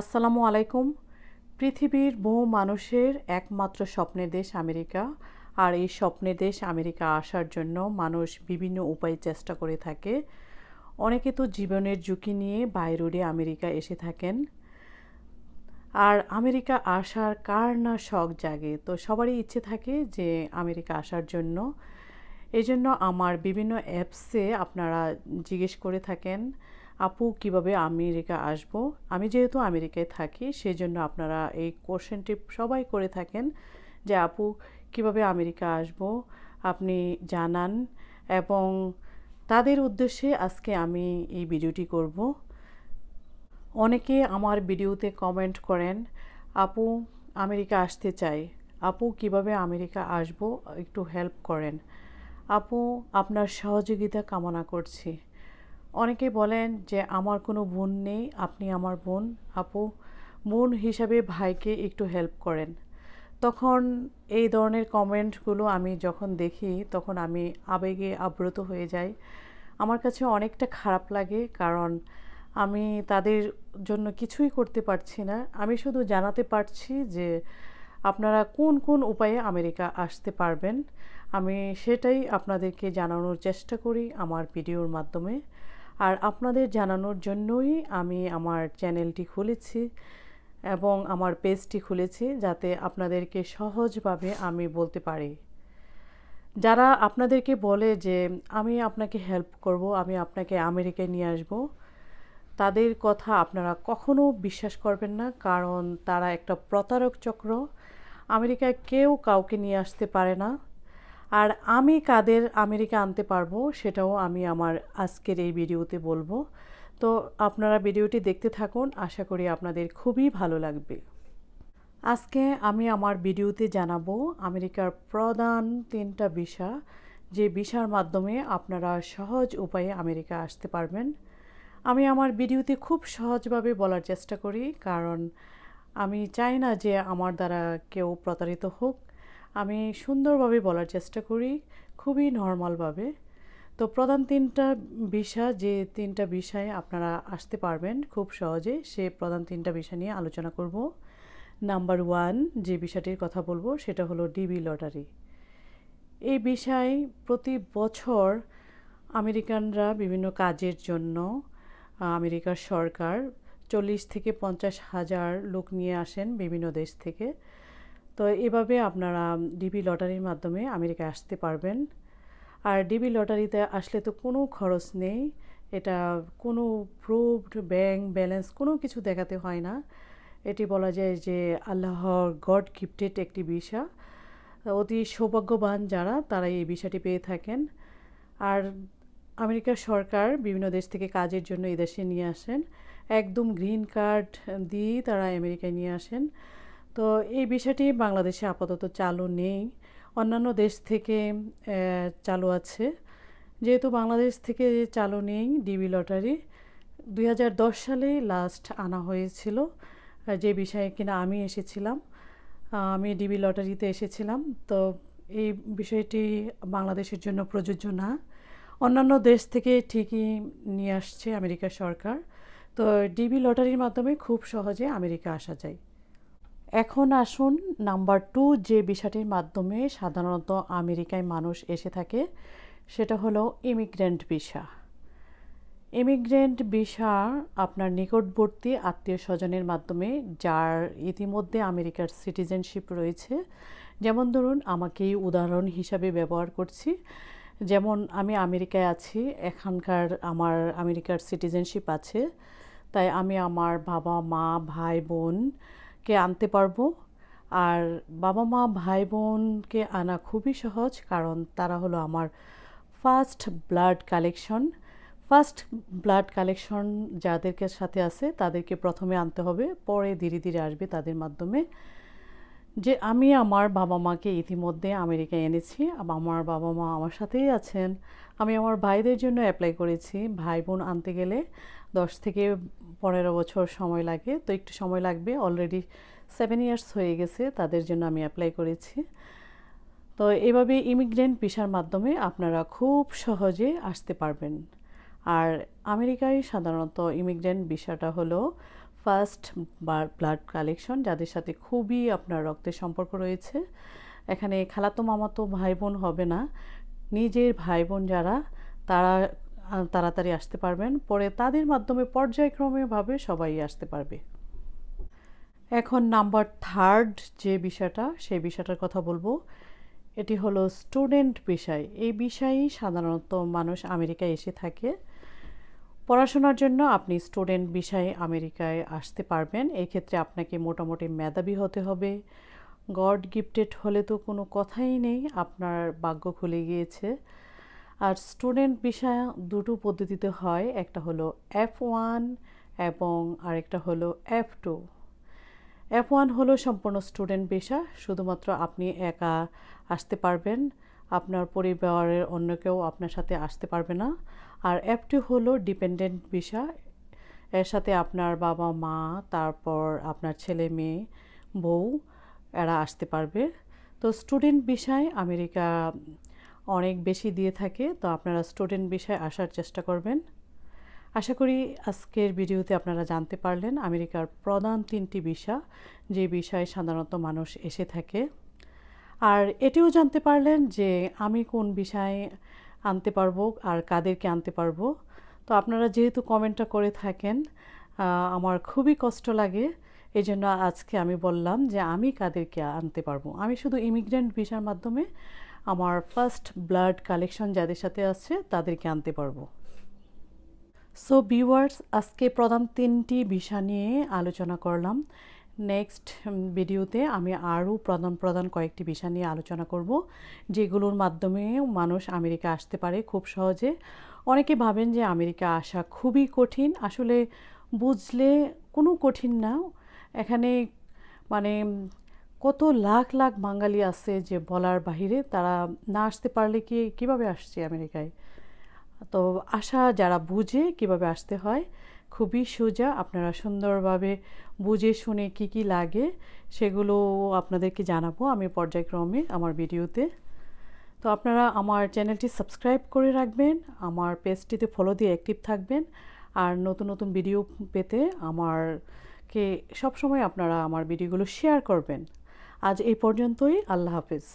আসসালামু আলাইকুম। পৃথিবীর বহু মানুষের একমাত্র স্বপ্নের দেশ আমেরিকা। আর এই স্বপ্নের দেশ আমেরিকা আসার জন্য মানুষ বিভিন্ন উপায়ে চেষ্টা করে থাকে। অনেকে তো জীবনের ঝুঁকি নিয়ে বাইরোডে আমেরিকা এসে থাকেন। আর আমেরিকা আসার কার না শখ জাগে? তো সবারই ইচ্ছে থাকে যে আমেরিকা আসার জন্য। এই জন্য আমার বিভিন্ন অ্যাপসে আপনারা জিজ্ঞেস করে থাকেন। আপু, কীভাবে আমেরিকা আসব? আমি যেহেতু আমেরিকায় থাকি সেই জন্য আপনারা এই কোশ্চেনটি সবাই করে থাকেন যে, আপু, কীভাবে আমেরিকা আসব? আপনি জানান। এবং তাদের উদ্দেশ্যে আজকে আমি এই ভিডিওটি করব। অনেকে আমার ভিডিওতে কমেন্ট করেন, আপু, আমেরিকা আসতে চাই। আপু, কীভাবে আমেরিকা আসব? একটু হেল্প করেন। আপু, আপনার সহযোগিতা কামনা করছি। অনেকে বলেন যে, আমার কোনো বোন নেই, আপনি আমার বোন। আপু, বোন হিসাবে ভাইকে একটু হেল্প করেন। তখন এই ধরনের কমেন্টগুলো আমি যখন দেখি, তখন আমি আবেগে আব্রত হয়ে যাই। আমার কাছে অনেকটা খারাপ লাগে, কারণ আমি তাদের জন্য কিছুই করতে পারছি না। আমি শুধু জানাতে পারছি যে, আপনারা কোন কোন উপায়ে আমেরিকা আসতে পারবেন? আমি সেটাই আপনাদেরকে জানানোর চেষ্টা করি আমার ভিডিওর মাধ্যমে। আর আপনাদের জানানোর জন্যই আমি আমার চ্যানেলটি খুলেছি এবং আমার পেজটি খুলেছি যাতে আপনাদেরকে সহজভাবে আমি বলতে পারি। যারা আপনাদেরকে বলে যে আমি আপনাকে হেল্প করব, আমি আপনাকে আমেরিকায় নিয়ে আসব, তাদের কথা আপনারা কখনো বিশ্বাস করবেন না, কারণ তারা একটা প্রতারক চক্র। আমেরিকায় কেউ কাউকে নিয়ে আসতে পারে না। আর আমি কাদের আমেরিকা আনতে পারব সেটাও আমি আমার আজকের এই ভিডিওতে বলব। তো আপনারা ভিডিওটি দেখতে থাকুন, আশা করি আপনাদের খুবই ভালো লাগবে। আজকে আমি আমার ভিডিওতে জানাব আমেরিকার প্রধান তিনটা ভিসা, যে ভিসার মাধ্যমে আপনারা সহজ উপায়ে আমেরিকা আসতে পারবেন। আমি আমার ভিডিওতে খুব সহজভাবে বলার চেষ্টা করি, কারণ আমি চাই না যে আমার দ্বারা কেউ প্রতারিত হোক। আমি সুন্দরভাবে বলার চেষ্টা করি, খুবই নর্মালভাবে। তো প্রধান তিনটা বিষয়, যে তিনটা বিষয়ে আপনারা আসতে পারবেন খুব সহজে, সে প্রধান তিনটা বিষয় নিয়ে আলোচনা করব। নাম্বার ওয়ান, যে বিষয়টির কথা বলব, সেটা হলো ডিবি লটারি। এই বিষয় প্রতি বছর আমেরিকানরা বিভিন্ন কাজের জন্য, আমেরিকার সরকার চল্লিশ থেকে পঞ্চাশ হাজার লোক নিয়ে আসেন বিভিন্ন দেশ থেকে। তো এভাবে আপনারা ডিবি লটারির মাধ্যমে আমেরিকা আসতে পারবেন। আর ডিবি লটারিতে আসলে তো কোনো খরচ নেই। এটা কোনো প্রুভড ব্যাংক ব্যালেন্স কোনো কিছু দেখাতে হয় না। এটি বলা যায় যে আল্লাহর গড গিফটেড একটি ভিসা। অতি সৌভাগ্যবান যারা তারা এই ভিসাটি পেয়ে থাকেন। আর আমেরিকার সরকার বিভিন্ন দেশ থেকে কাজের জন্য এদেশে নিয়ে আসেন। একদম গ্রিন কার্ড দিয়েই তারা আমেরিকায় নিয়ে আসেন। তো এই বিষয়টি বাংলাদেশে আপাতত চালু নেই। অন্যান্য দেশ থেকে চালু আছে। যেহেতু বাংলাদেশ থেকে চালু নেই ডিবি লটারি, দুই সালে লাস্ট আনা হয়েছিল যে বিষয়ে কিনা আমি এসেছিলাম আমি ডিবি লটারিতে এসেছিলাম। তো এই বিষয়টি বাংলাদেশের জন্য প্রযোজ্য না। অন্যান্য দেশ থেকে ঠিকই নিয়ে আসছে আমেরিকা সরকার। তো ডিবি লটারির মাধ্যমে খুব সহজে আমেরিকা আসা যায়। এখন আসুন নাম্বার টু যে বিষয়টির মাধ্যমে সাধারণত আমেরিকায় মানুষ এসে থাকে, সেটা হলো ইমিগ্রেন্ট ভিসা। ইমিগ্রেন্ট ভিসা আপনার নিকটবর্তী আত্মীয় স্বজনের মাধ্যমে, যার ইতিমধ্যে আমেরিকার সিটিজেনশিপ রয়েছে। যেমন ধরুন আমাকেই উদাহরণ হিসাবে ব্যবহার করছি। যেমন, আমি আমেরিকায় আছি, এখানকার আমার আমেরিকার সিটিজেনশিপ আছে। তাই আমি আমার বাবা, মা, ভাই, বোন কে আনতে পারব? আর বাবা মা ভাই বোনকে আনা খুবই সহজ, কারণ তারা হলো আমার first blood collection first blood collection যাদেরকে সাথে আছে, তাদেরকে প্রথমে আনতে হবে, পরে ধীরে ধীরে আসবে তাদের মাধ্যমে। যে আমি আমার বাবা মাকে ইতিমধ্যে আমেরিকায় এনেছি আমার বাবা মা আমার সাথেই আছেন। আমি আমার ভাইদের জন্য অ্যাপ্লাই করেছি। ভাই বোন আনতে গেলে দশ থেকে পনেরো বছর সময় লাগে। তো একটু সময় লাগবে। অলরেডি সেভেন ইয়ার্স হয়ে গেছে, তাদের জন্য আমি অ্যাপ্লাই করেছি। তো এভাবে ইমিগ্রেন্ট ভিসার মাধ্যমে আপনারা খুব সহজে আসতে পারবেন। আর আমেরিকায় সাধারণত ইমিগ্রেন্ট ভিসাটা হলো ফার্স্ট ব্লাড কালেকশন যাদের সাথে খুবই আপনার রক্তের সম্পর্ক রয়েছে। এখানে খালাতো মামাতো ভাই বোন হবে না। নিজের ভাই বোন যারা, তারা তাড়াতাড়ি আসতে পারবেন। পরে তাদের মাধ্যমে পর্যায়ক্রমেভাবে সবাই আসতে পারবে। এখন নাম্বার থার্ড যে বিষয়টা, সেই বিষয়টার কথা বলব। এটি হলো স্টুডেন্ট বিষয়। এই বিষয়েই সাধারণত মানুষ আমেরিকায় এসে থাকে। পড়াশোনার জন্য আপনি স্টুডেন্ট বিষয়ে আমেরিকায় আসতে পারবেন। এক্ষেত্রে আপনাকে মোটামুটি মেধাবী হতে হবে। গড গিফটেড হলে তো কোনো কথাই নেই, আপনার ভাগ্য খুলে গিয়েছে। আর স্টুডেন্ট বিষয় দুটো পদ্ধতিতে হয়, একটা হলো এফ ওয়ান এবং আরেকটা হলো এফ টু এফ ওয়ান হলো সম্পূর্ণ স্টুডেন্ট ভিসা শুধুমাত্র আপনি একা আসতে পারবেন, আপনার পরিবারের অন্য কেউ আপনার সাথে আসতে পারবে না। আর এফ টু হলো ডিপেন্ডেন্ট ভিসা এর সাথে আপনার বাবা মা, তারপর আপনার ছেলে মেয়ে, বউ এরা আসতে পারবে। তো স্টুডেন্ট বিষয় আমেরিকা অনেক বেশি দিয়ে থাকে, তো আপনারা স্টুডেন্ট বিষয়ে আসার চেষ্টা করবেন। আশা করি আজকের ভিডিওতে আপনারা জানতে পারলেন আমেরিকার প্রধান তিনটি ভিসা যে বিষয়ে সাধারণত মানুষ এসে থাকে। আর এটিও জানতে পারলেন যে আমি কোন বিষয়ে আনতে পারব আর কাদেরকে আনতে পারব। তো আপনারা যেহেতু কমেন্টটা করে থাকেন আমার খুবই কষ্ট লাগে। এই জন্য আজকে আমি বললাম যে আমি কাদেরকে আনতে পারব। আমি শুধু ইমিগ্রেন্ট ভিসার মাধ্যমে আমার ফার্স্ট ব্লাড কালেকশন যাদের সাথে আছে তাদেরকে আনতে পারব। সো ভিউয়ার্স আজকে প্রধান তিনটি বিষয় নিয়ে আলোচনা করলাম। নেক্সট ভিডিওতে আমি আরও প্রধান প্রধান কয়েকটি বিষয় নিয়ে আলোচনা করব, যেগুলোর মাধ্যমে মানুষ আমেরিকা আসতে পারে খুব সহজে। অনেকে ভাবেন যে আমেরিকা আসা খুবই কঠিন। আসলে বুঝলে কোনো কঠিন না। এখানে মানে কত লাখ লাখ বাঙালি আছে যে বলার বাহিরে, তারা না আসতে পারলে কি, কীভাবে আসছে আমেরিকায়? তো আশা যারা বুঝে কীভাবে আসতে হয়, খুবই সোজা, আপনারা সুন্দরভাবে বুঝে শুনে কি কি লাগে, সেগুলো আপনাদেরকে জানাব আমি পর্যায়ক্রমে আমার ভিডিওতে। তো আপনারা আমার চ্যানেলটি সাবস্ক্রাইব করে রাখবেন, আমার পেজটিতে ফলো দিয়ে অ্যাক্টিভ থাকবেন, আর নতুন নতুন ভিডিও পেতে আমারকে সবসময় আপনারা আমার ভিডিওগুলো শেয়ার করবেন। আজ এই পর্যন্তই আল্লাহ হাফিজ।